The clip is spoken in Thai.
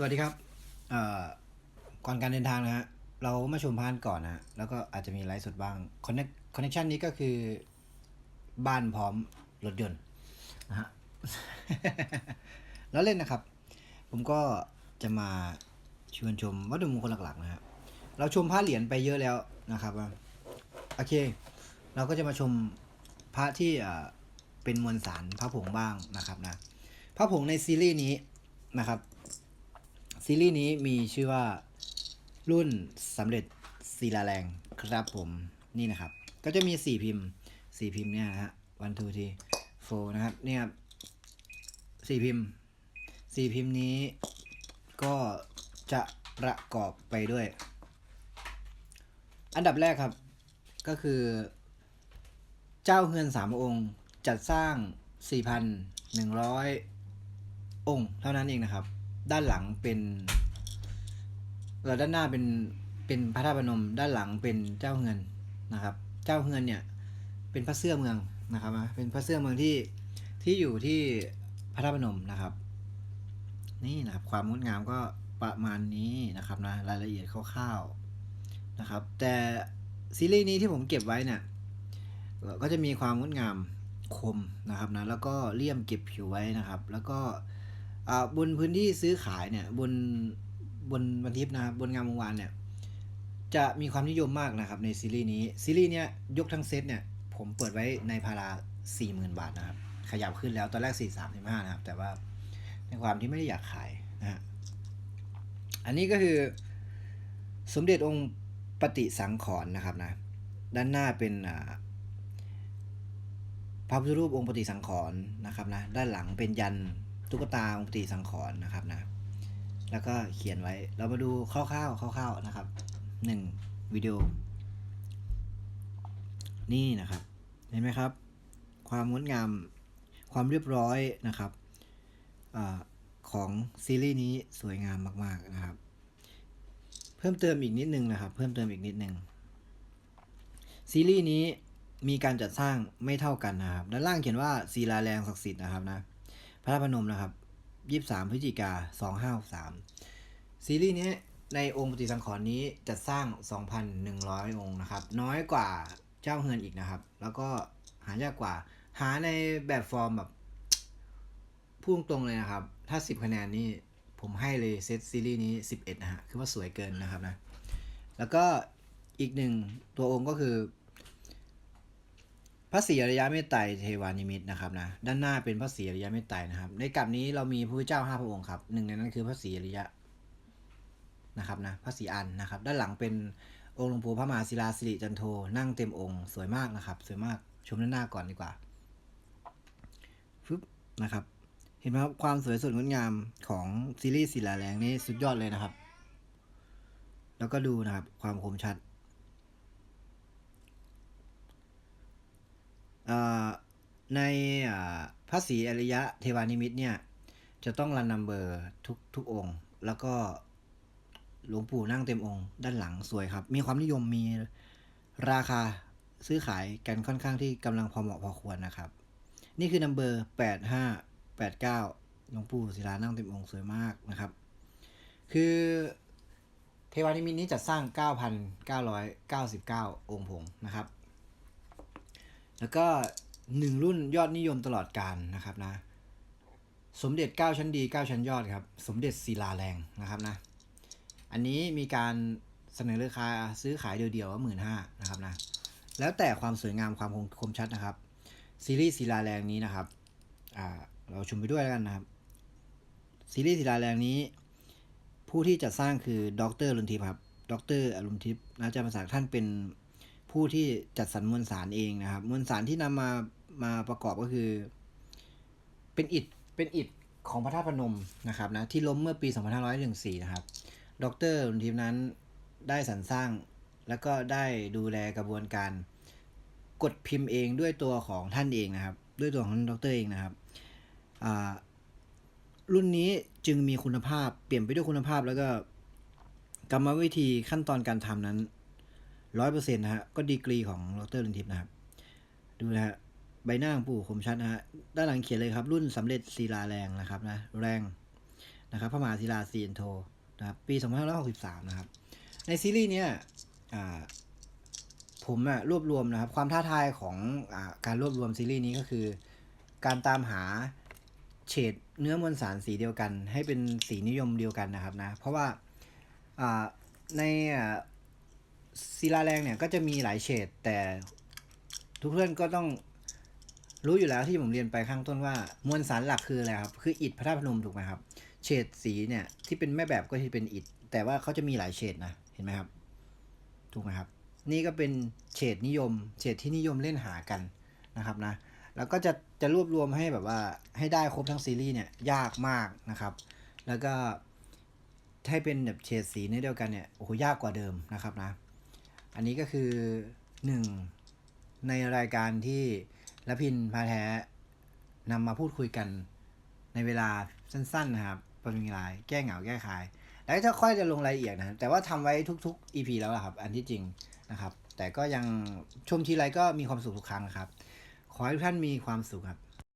สวัสดีครับก่อนการเดินทางนะฮะ เรามาชมพานก่อนนะ แล้วก็อาจจะมีไลฟ์สดบ้างคอนเนคคอนเนคชันนี้ก็คือบ้านพร้อมรถยนต์นะฮะแล้วเล่นนะครับ ผมก็จะมาชวนชมวัตถุมงคลหลักๆนะฮะเราชมพระเหรียญไปเยอะแล้วนะครับโอเค เราก็จะมาชมพระที่เอ่อเป็นมวลสารพระผงบ้างนะครับนะพระผงในซีรีส์นี้นะครับ ซีรีส์นี้มีชื่อว่ารุ่นสำเร็จศิลาแรงครับผมนี่นะครับ ก็จะมี4พิมพ์4พิมพ์เนี่ยนะฮะ one two three four นะครับนี่ครับสี่พิมพ์4พิมพ์นี้ก็จะประกอบไปด้วย อันดับแรกครับ ก็คือ เจ้าเฮือนสามองค์ จัดสร้าง 4,100 องค์ เท่านั้นเองนะครับ ด้านหลังเป็นเออด้านหน้าเป็นเป็นพระธาตุพนม ด้านหลังเป็นเจ้าเฮือนนะครับ เจ้าเฮือนเนี่ยเป็นพระเสื้อเมืองนะครับเป็นพระเสื้อเมืองที่ที่อยู่ที่พระธาตุพนมนะครับ นี่นะครับความงดงามก็ประมาณนี้นะครับนะรายละเอียดคร่าวๆนะครับ แต่ซีรีส์นี้ที่ผมเก็บไว้เนี่ยก็จะมีความงดงามคมนะครับนะแล้วก็เลี่ยมเก็บผิวไว้นะครับ แล้วก็ บนพื้นที่ซื้อขายเนี่ยบนบนบันทิปนะครับบนงามวงวานเนี่ยจะมีความนิยมมากนะครับในซีรีส์นี้ซีรีส์เนี้ยยกทั้งเซตเนี่ยผมเปิดไว้ในพารา40,000 บาทนะครับ ขยับขึ้นแล้วตอนแรก 4 3 5นะครับ แต่ว่าในความที่ไม่ได้อยากขายนะฮะอันนี้ก็คือสมเด็จองค์ปฏิสังขรณ์นะครับนะด้านหน้าเป็นพระพุทธรูปองค์ปฏิสังขรณ์นะครับนะด้านหลังเป็นยัน ตุ๊กตาองค์ปฏิสังขรณ์นะครับนะ แล้วก็เขียนไว้ เรามาดูคร่าวๆคร่าวๆนะครับหนึ่งวิดีโอ นี่นะครับ เห็นไหมครับ ความงดงาม ความเรียบร้อยนะครับอของซีรีส์นี้สวยงามมาก ๆนะครับ เพิ่มเติมอีกนิดนึงนะครับ เพิ่มเติมอีกนิดนึงซีรีส์นี้มีการจัดสร้างไม่เท่ากันนะครับ ด้านล่างเขียนว่าศิลาแรงศักดิ์สิทธิ์นะครับนะ ระธาตุพนมนะครับ23พฤศจิกา2563ซีรีส์นี้ในองค์ปฏิสังขรณ์นี้จัดสร้าง 2,100 องค์นะครับ น้อยกว่าเจ้าเฮือนอีกนะครับ แล้วก็หายากกว่า หาในแบบฟอร์มแบบพูดตรงเลยนะครับ ถ้า 10 คะแนนนี่ผมให้เลยเซตซีรีส์นี้ 11 นะฮะ คือว่าสวยเกินนะครับนะ แล้วก็อีกหนึ่งตัวองค์ก็คือ พระศรีอริยเมตไตรเทวานิมิตนะครับนะด้านหน้าเป็นพระศรีอริยเมตไตรนะครับ ในกลับนี้เรามีพระพุทธเจ้าห้าพระองค์ครับหนึ่งในนั้นคือพระศรีอริยะนะครับนะพระศรีอันนะครับ ด้านหลังเป็นองค์หลวงปู่พระมหาศิลาสิริจันโทนั่งเต็มองค์สวยมากนะครับ สวยมากชมด้านหน้าก่อนดีกว่าฟึบนะครับ เห็นไหมครับความสวยสดงดงามของซีรีส์ศิลาแรงนี่สุดยอดเลยนะครับ แล้วก็ดูนะครับความคมชัด อ่า ในอ่าพระศรีอริยะเทวานิมิตเนี่ย จะต้องรันนัมเบอร์ทุกทุกองค์ แล้วก็หลวงปู่นั่งเต็มองค์ ด้านหลังสวยครับ มีความนิยมมีราคาซื้อขายกันค่อนข้างที่กำลังพอเหมาะพอควรนะครับ นี่คือนัมเบอร์แปดห้าแปดเก้าหลวงปู่ศิลานั่งเต็มองค์สวยมากนะครับ คือเทวานิมิตนี้จัดสร้าง 9,999 องค์ผงนะครับ แล้วก็หนึ่งรุ่นยอดนิยมตลอดการนะครับนะ สมเด็จ 9 ชั้นดี 9 ชั้นยอดครับ สมเด็จศิลาแรงนะครับนะ อันนี้มีการเสนอราคาซื้อขายเดียวๆว่าหมื่นห้านะครับนะ แล้วแต่ความสวยงามความคมคมชัดนะครับ ซีรีส์ศิลาแรงนี้นะครับอ่าเราชมไปด้วยแล้วกันนะครับ ซีรีส์ศิลาแรงนี้ ผู้ที่จัดสร้างคือดรลุนทิพย์ครับ ดรอรุณทิพย์นะจารย์ประสาท่านเป็น ผู้ที่จัดสรรมวลสารเองนะครับ มวลสารที่นำมามาประกอบก็คือ เป็นอิฐเป็นอิฐของพระธาตุพนมนะครับนะที่ล้มเมื่อปี 2514 นะครับ ดรลุนทิพย์นั้นได้สรรสร้าง แล้วก็ได้ดูแลกระบวนการกดพิมพ์เองด้วยตัวของท่านเองนะครับ ด้วยตัวของดรเองนะครับรุ่นนี้จึงมีคุณภาพเปลี่ยนไปด้วยคุณภาพแล้วก็กรรมวิธีขั้นตอนการทำนั้น ร้อยเปอร์เซ็นต์นะฮะ ก็ดีกรีของดรลินทิพย์นะครับ ดูนะฮะ ใบหน้าของปู่คมชัดนะฮะ ด้านหลังเขียนเลยครับ รุ่นสำเร็จศิลาแรงนะครับนะ แรงนะครับพระมหาศิลาซีนโทนะครับ ปี2563นะครับ ในซีรีส์เนี้ยอ่าผมอะรวบรวมนะครับ ความท้าทายของอาการรวบรวมซีรีส์นี้ก็คือ การตามหาเฉดเนื้อมวลสารสีเดียวกัน ให้เป็นสีนิยมเดียวกันนะครับนะ เพราะว่าอ่าในอ ศิลาแรงเนี่ยก็จะมีหลายเฉดแต่ทุกเพื่อนก็ต้องรู้อยู่แล้วที่ผมเรียนไปข้างต้นว่ามวลสารหลักคืออะไรครับ คืออิฐพระธาตุพนมถูกไหมครับ เฉดสีเนี่ยที่เป็นแม่แบบก็จะเป็นอิฐแต่ว่าเขาจะมีหลายเฉดนะเห็นไหมครับ ถูกไหมครับ นี่ก็เป็นเฉดนิยม เฉดที่นิยมเล่นหากันนะครับนะแล้วก็จะจะรวบรวมให้แบบว่าให้ได้ครบทั้งซีรีส์เนี่ยยากมากนะครับ แล้วก็ให้เป็นแบบเฉดสีเนื้อเดียวกันเนี่ยโอ้โหยากกว่าเดิมนะครับนะ อันนี้ก็คือหนึ่งในรายการที่ละพินพาแท้นำมาพูดคุยกันในเวลาสั้นๆนะครับเปริมีราแก้เหงาแก้คาย แล้วจะค่อยจะลงรายละเอียดนะแต่ว่าทำไว้ทุก ๆ EP แล้วครับ อันที่จริงนะครับ แต่ก็ยังชมทีไรก็มีความสุขทุกครั้งครับ ขอให้ทุกท่านมีความสุขครับ